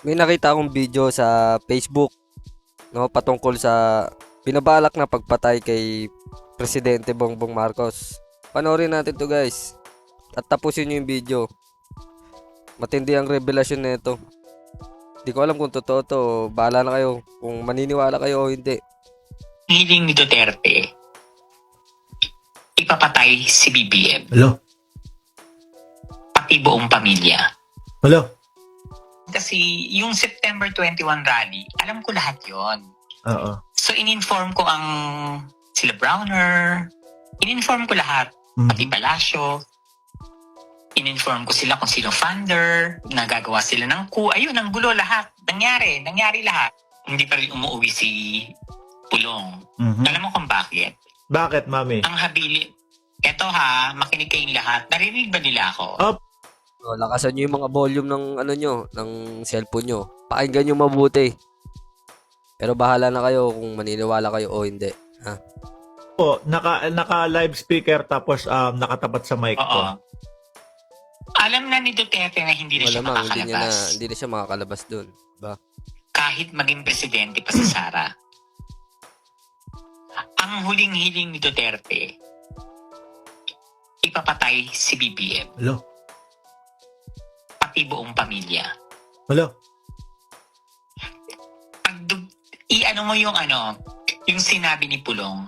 may nakita akong video sa Facebook no patungkol sa binabalak na pagpatay kay Presidente Bongbong Marcos. Panoorin natin to guys. At tapusin niyo yung video. Matindi ang revelasyon nito. Hindi ko alam kung totoo to. Bahala na kayo kung maniniwala kayo o hindi. hiling ni Duterte, ipapatay si BBM, Hello? pati buong pamilya. Hello? Kasi yung September 21 rally, alam ko lahat yon. Oo. So in-inform ko ang sila Browner, in-inform ko lahat, Mhm. pati Palacio, in-inform ko sila kung sino funder, nagagawa sila ng coup, ayun, ang gulo lahat. Nangyari, nangyari lahat. Hindi pa rin umuwi si Pulong. Mhm. Alam mo kung bakit? Bakit, mami? ang habili. Eto ha, makinig kayong lahat. Narinig ba nila ako? Oh. O, lakasan niyo yung mga volume ng ano nyo, ng cellphone nyo. Pakinggan nyo mabuti. Pero bahala na kayo kung maniniwala kayo o hindi. Po, naka, naka live speaker tapos um, nakatapat sa mic Oo. ko. Alam na ni Duterte na hindi na siya Malamang hindi niya na makakalabas. hindi na siya makakalabas doon. Ba? Kahit maging presidente pa si Sara. Ang huling hiling ni Duterte, ipapatay si BBM, Hello? Pati buong pamilya. Hello? Pag i-ano mo yung ano, yung sinabi ni Pulong,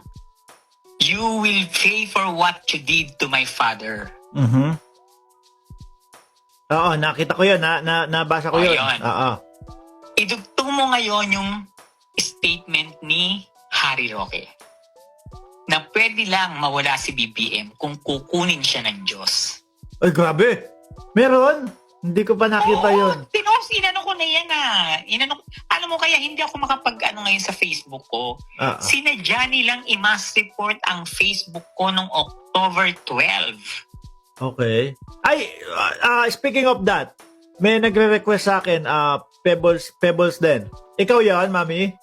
You will pay for what you did to my father. Mhm. Oo, nakita ko 'yun, na, na nabasa ko Oh, 'yun. yun. Oo. idugtong mo ngayon yung statement ni Harry Roque na pwede lang mawala si BBM kung kukunin siya ng Diyos. Ay, grabe. Meron? Hindi ko pa nakita Oo, 'yun. Pinos, inano ko na yan ah. Inano, alam mo kaya hindi ako makapag ano ngayon sa Facebook ko. Ah, Sinadya nilang i-mass report ang Facebook ko noong October 12. okay. Ay, ah, speaking of that, may nagre-request sa akin, ah, Pebbles, Pebbles din. Ikaw 'yon, mami?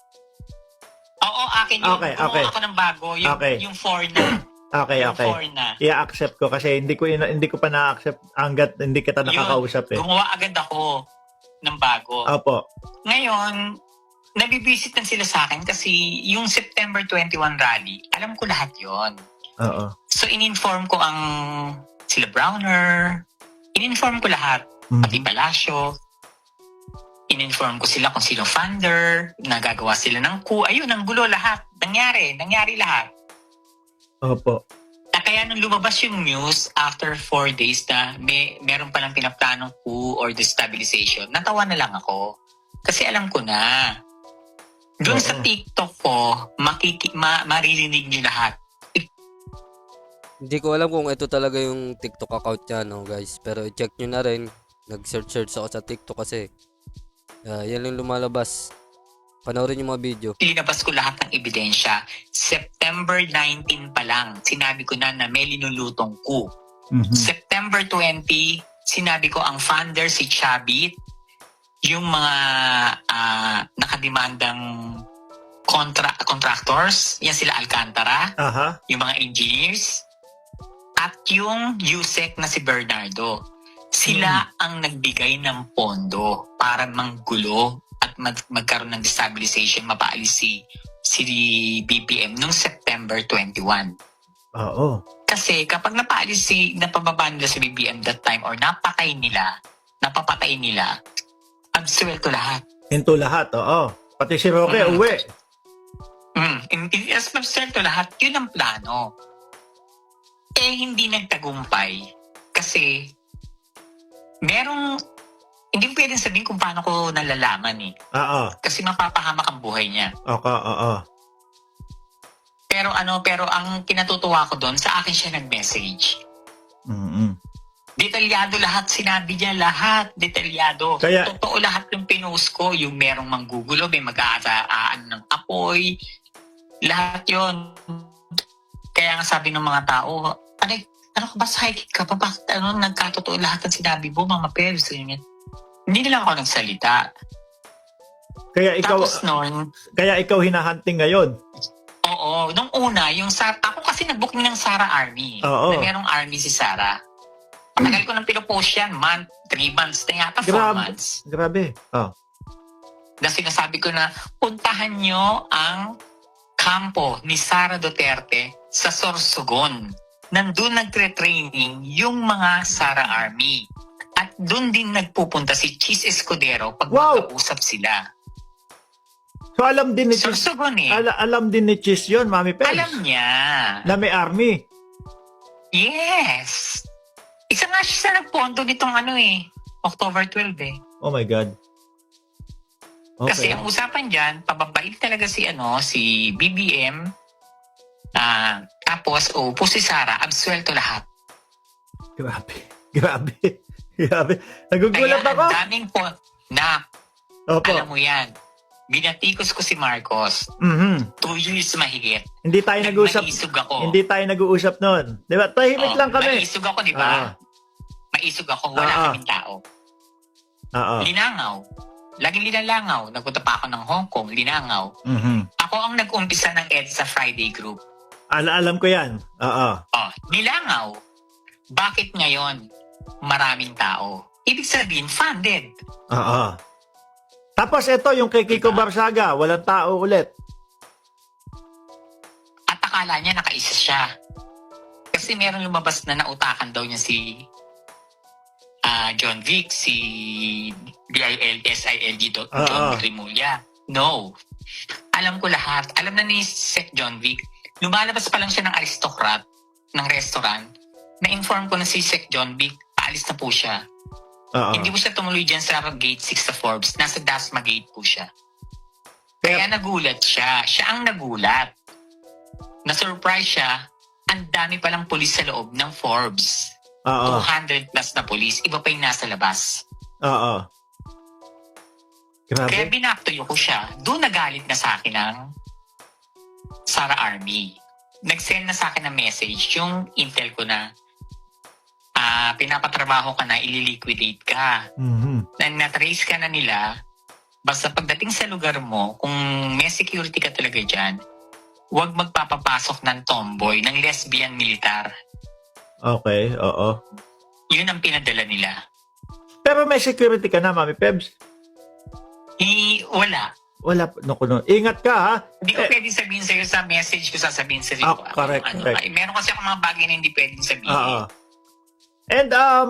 Oo, akin yun. Okay, Gumawa okay. ako ng bago. Yung, Okay. yung 4 na. Okay, okay. 4 na. I-accept ko kasi hindi ko hindi ko pa na-accept hanggat hindi kita nakakausap eh. Gumawa agad ako ng bago. Opo. Ngayon, nabibisit na sila sa akin kasi yung September 21 rally, alam ko lahat yon. Oo. So, in-inform ko ang sila Browner, in-inform ko lahat, Mhm. pati Palacio, in-inform ko sila kung sino funder, nagagawa sila ng coup, ayun, ang gulo lahat. Nangyari, nangyari lahat. Opo. Na kaya nung lumabas yung news after four days na may meron palang pinaplanong coup or destabilization, natawa na lang ako. Kasi alam ko na. Doon sa. TikTok ko, makiki, ma, maririnig niyo lahat. Hindi ko alam kung ito talaga yung TikTok account niya, no, guys. Pero i-check nyo na rin. Nag-search-search ako sa TikTok kasi. Ah, yan yung lumalabas. Panoorin yung mga video. Linabas ko lahat ng ebidensya. September 19 pa lang, sinabi ko na na may linulutong coup. Mhm. September 20, sinabi ko ang funder si Chabit, yung mga ah, nakademandang contra contractors, yan sila Alcantara, Aha. yung mga engineers, at yung USEC na si Bernardo. Sila ang nagbigay ng pondo para manggulo at mag- magkaroon ng destabilization, mapaalis si, si BBM noong September 21. Oo. Kasi kapag napaalis si, napababa nila si BBM that time or napatay nila, napapatay nila, absuelto lahat. Into lahat, oo. Pati si Roque, Mhm. uwi. Mm, in, in, as absuelto lahat, yun ang plano. Eh, hindi nagtagumpay. Kasi, merong, hindi ko pwedeng sabihin kung paano ko nalalaman eh. Oo. Kasi mapapahamak ang buhay niya. Okay, oo. Pero ano, pero ang kinatutuwa ko doon, sa akin siya nag-message. Mhm. Detalyado lahat, sinabi niya lahat, detalyado. Kaya- Totoo lahat yung pinost ko, yung merong manggugulo, may mag-aasaan ng apoy, lahat yon Kaya nga sabi ng mga tao, ano, ano ka ba, psychic ka pa? Bakit ano, nagkatotoo lahat ng sinabi mo, mga pers, ganyan. Hindi na lang ako nagsalita. Kaya ikaw, Tapos noon, kaya ikaw hinahunting ngayon. oo, nung una, yung Sar ako kasi nag-booking ng Sara Army. Oo. Na merong army si Sara. Patagal ko nang pinopost yan, month, three months, na yata four Grabe. months. Grabe. Oh. na sinasabi ko na puntahan nyo ang kampo ni Sara Duterte sa Sorsogon. Nandun nagtre-training yung mga Sara Army. At doon din nagpupunta si Chis Escudero pag Wow! magkausap sila. So alam din ni Chis, Sorsogon eh. ala, alam din ni Chis yun, Mami Peps. Alam niya. Na may army. Yes. Isa nga siya sa nagponto nitong ano eh. October 12 eh. Oh my God. Kasi Okay. ang usapan dyan, pababait talaga si ano, si BBM. Ah, tapos upo si Sara, absuelto lahat. Grabe. Grabe. Grabe. Nagugulat ako. ang daming po, na, Opo. alam mo yan, binatikos ko si Marcos, Mhm. two years mahigit. Hindi tayo nag-uusap. Maisog ako. Hindi tayo nag-uusap noon. Di ba? Tahimik Oo, lang kami. Maisog ako, di Ah. ba? Maisog ako, wala Ah. kaming tao. Oo. Linangaw. Laging linalangaw. Nagpunta pa ako ng Hong Kong, linangaw. Mhm. Ako ang nag-umpisa ng EDSA Friday group. Ala alam ko yan. Oo. Oh, nilangaw. Bakit ngayon maraming tao? Ibig sabihin, funded. Oo. Tapos ito, yung kay Kiko Diba? Barsaga, walang tao ulit. At akala niya nakaisa siya. Kasi meron lumabas na nautakan daw niya si ah, John Vic, si B-I-L-S-I-L-G do- Ah, John ah. Rimulya. No. Alam ko lahat. Alam na ni Sec John Vic. Lumalabas pa lang siya ng aristocrat ng restaurant. Na-inform ko na si Sec John Vic, paalis na po siya. Oo. Hindi po siya tumuloy dyan sa gate 6 sa Forbes. Nasa Dasma gate po siya. Kaya- Kaya nagulat siya. Siya ang nagulat. Na-surprise siya. Ang dami palang pulis sa loob ng Forbes. Oo. 200 plus na pulis. Iba pa yung nasa labas. Oo. Kaya Grabe. binaktoyo ko siya. Doon nagalit na sa akin ng Sara Army. Nag-send na sa akin ng message yung intel ko na ah pinapatrabaho ka na, ililiquidate ka. Mhm. na na-trace ka na nila, basta pagdating sa lugar mo, kung may security ka talaga dyan, huwag magpapapasok ng tomboy, ng lesbian militar. Okay, oo. Yun ang pinadala nila. Pero may security ka na, Mami Pebs. Hi, wala. Wala, naku, no. Ingat ka, ha? Hindi ko Eh. pwedeng sabihin sa'yo sa message ko, sasabihin sa'yo. Ah, ko, correct, ano, correct. ay, meron kasi ako mga bagay na hindi pwedeng sabihin. Oo. And, um,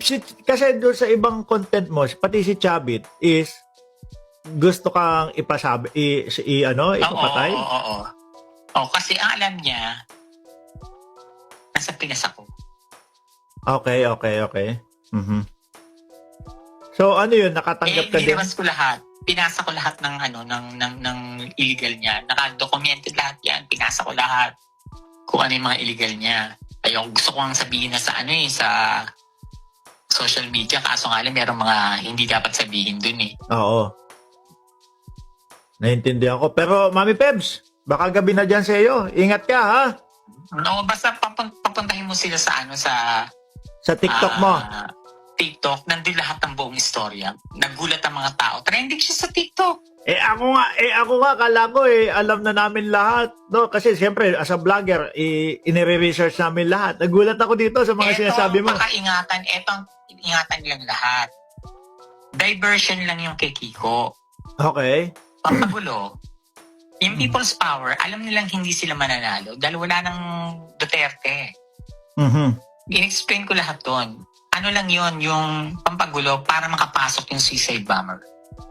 si, kasi doon sa ibang content mo, pati si Chabit is gusto kang ipasabi, i, si- i ano, Oo, ipapatay? oo, oo, oo. Oh, kasi ang alam niya, nasa Pinas ako. Okay, okay, okay. Mhm. So, ano yun, nakatanggap Eh, ka din? ko lahat. Pinasa ko lahat ng ano ng ng ng illegal niya. Naka-documented lahat 'yan. Pinasa ko lahat. Kung ano yung mga illegal niya. Ayun, gusto ko ang sabihin na sa ano eh sa social media kaso nga lang merong mga hindi dapat sabihin dun eh. Oo. Naintindihan ko. Pero, Mami Pebs, baka gabi na dyan sa iyo. Ingat ka, ha? No, basta papun- papuntahin mo sila sa ano sa Sa TikTok mo. ah, TikTok, nandun lahat ng buong istorya. Nagulat ang mga tao. Trending siya sa TikTok. Eh ako nga, eh ako nga kala ko eh alam na namin lahat. No, kasi siyempre as a vlogger, eh, inire-research namin lahat. Nagulat ako dito sa mga Eto sinasabi mo. ang pakaingatan, eto ang ingatan nilang lahat. Diversion lang yung kay Kiko. Okay. Pampagulo. Yung people's power, alam nilang hindi sila mananalo dahil wala ng Duterte. Mhm. In-explain ko lahat doon. Ano lang yon yung pampagulo para makapasok yung suicide bomber.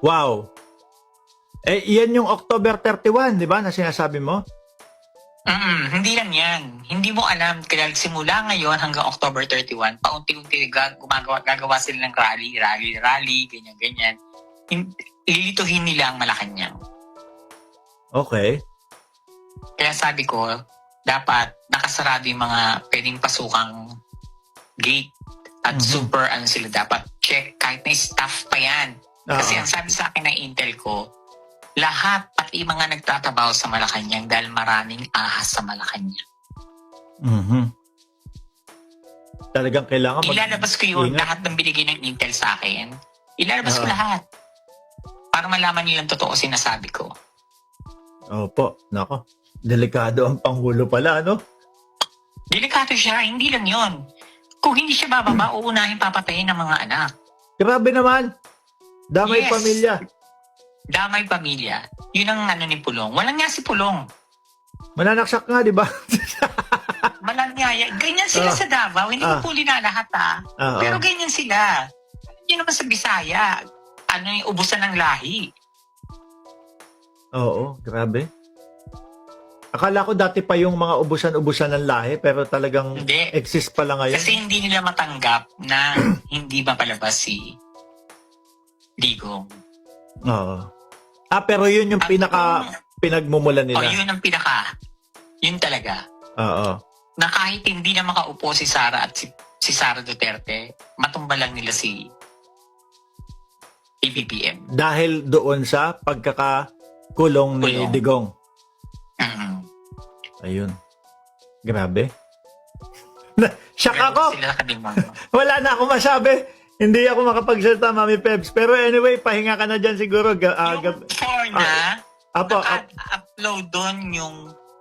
Wow. Eh yan yung October 31, 'di ba? Na sinasabi mo? Mm, hindi lang yan. Hindi mo alam kaya simula ngayon hanggang October 31, paunti-unti gumagawa, gagawa sila ng rally, rally, rally, ganyan, ganyan. Hin- Lilituhin nila ang Malacanang. Okay. Kaya sabi ko, dapat nakasarado yung mga pwedeng pasukang gate at Mhm. super ano sila dapat check kahit may staff pa yan. Kasi Oo. ang sabi sa akin ng Intel ko, lahat pati mga nagtatrabaho sa Malacanang dahil maraming ahas sa Malacanang. Mhm. Talagang kailangan mag- Ilalabas ko yun, ingat. lahat ng binigay ng Intel sa akin. Ilalabas ko Oo. lahat. Para malaman nilang totoo sinasabi ko. Opo, nako. Delikado ang Pangulo pala, no? Delikato siya, hindi lang yon. Kung hindi siya bababa, uunahin papatayin ng mga anak. Grabe naman. Damay Yes. pamilya. damay pamilya. Yun ang ano ni Pulong. Walang nga si Pulong. Mananaksak nga, di ba? Walang nga. Ganyan sila Ah. sa Davao. Hindi Ah. ko po linalahat ah. Oo. Pero ganyan sila. Yun naman sa Bisaya. Ano yung ubusan ng lahi. Oo, grabe. Akala ko dati pa yung mga ubusan-ubusan ng lahi, pero talagang Hindi. exist pala ngayon. Kasi hindi nila matanggap na hindi mapalabas si Digong. Oo. Ah, pero yun yung At pinaka pinagmumulan Oh, nila. yun ang pinaka. Yun talaga. Oo. Na kahit hindi na makaupo si Sara at si, si Sara Duterte, matumba lang nila si ABBM. Dahil doon sa pagkakakulong ni Kulong. Digong. Mm. Ayun. Grabe. Shock ako. Wala na ako masabi. Hindi ako makapagsalita, Mami Pebs. Pero anyway, pahinga ka na dyan siguro. Ah, yung gab- four na, Apo, ap- naka-upload doon yung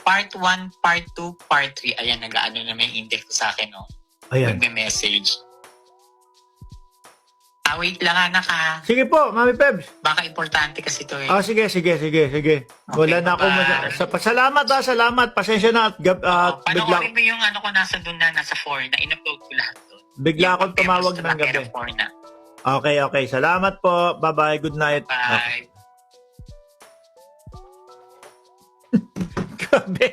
part 1, part 2, part 3. Ayan, nag-ano na may index ko sa akin, no? ayan. Nagme-message. Ah, wait lang, anak ha. Sige po, Mami Pebs. Baka importante kasi to eh. Ah, sige, sige, sige, sige. Wala na ako mas- sa- Salamat ah, salamat. Pasensya na at gab- Uh, at bigla, Panoorin mo yung ano ko nasa doon na, nasa 4 na in-upload ko lahat doon. bigla akong tumawag ng gabi. na 4 na. Okay, okay. Salamat po. Bye-bye. Good night. Bye. Grabe.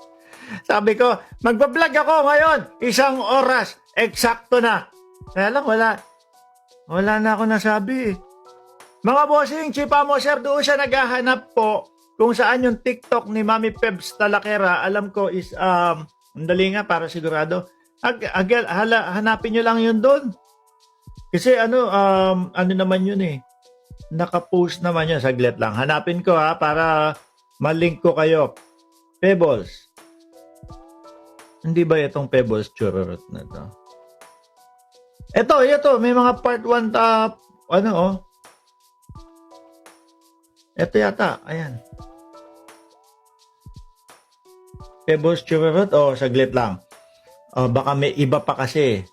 Sabi ko, magbablog ako ngayon. Isang oras. Eksakto na. Kaya lang, wala. Wala na ako nasabi. eh. Mga bossing, chipa mo, sir, doon siya naghahanap po kung saan yung TikTok ni Mami Pebs Talakera. Alam ko is, um, dali nga para sigurado. Ag, ag, hala, hanapin nyo lang yun doon. Kasi ano, um, ano naman yun eh. Nakapost naman yun. Saglit lang. Hanapin ko ha, para malink ko kayo. Pebbles. Hindi ba itong Pebbles Chururut na to? Ito, ito. May mga part 1 ta, ano oh. Ito yata. Ayan. Pebbles Chururut. Oh, saglit lang. Oh, baka may iba pa kasi.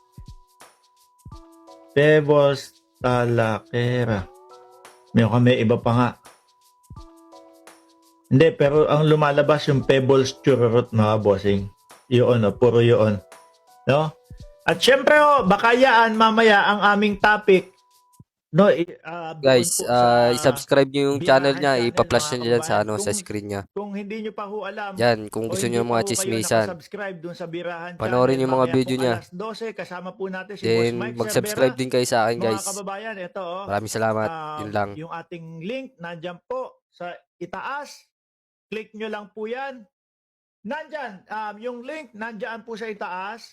Pebbles Talakera. May, may iba pa nga. Hindi, pero ang lumalabas yung Pebbles Chururut mga bossing. Yun, oh, puro yun. No? At syempre, oh, baka yaan mamaya ang aming topic. No, doon Guys, po ah, sa- i-subscribe nyo yung channel niya, ipa-flash dyan mga sa ano, sa kababayan. screen niya. Kung hindi nyo pa ho alam, Yan, kung gusto pa mga chismisan. nakasubscribe dun sa Birahan Panoorin yung mga video niya. Alas 12, kasama po natin si Boss Then, Mike mag-subscribe din kayo sa akin, Mga guys. kababayan, ito oh. Maraming salamat. Um, Yun lang. Yung ating link, nandyan po sa itaas. Click nyo lang po yan. Nandyan, um, yung link, nandyan po sa itaas.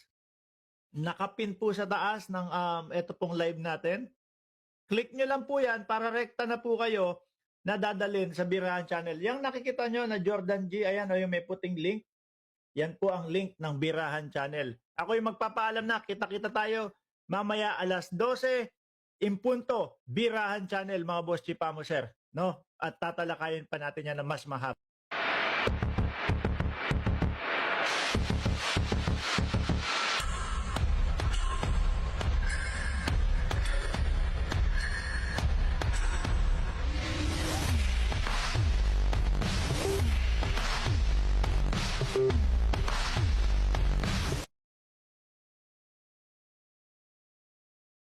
Nakapin po sa taas ng um, ito pong live natin. Click nyo lang po yan para rekta na po kayo na dadalhin sa Birahan Channel. Yung nakikita nyo na Jordan G, ayan o yung may puting link. Yan po ang link ng Birahan Channel. Ako yung magpapaalam na, kita-kita tayo mamaya alas 12 Impunto, Birahan Channel, mga boss Chipamo, sir. No? At tatalakayin pa natin yan na mas mahaba.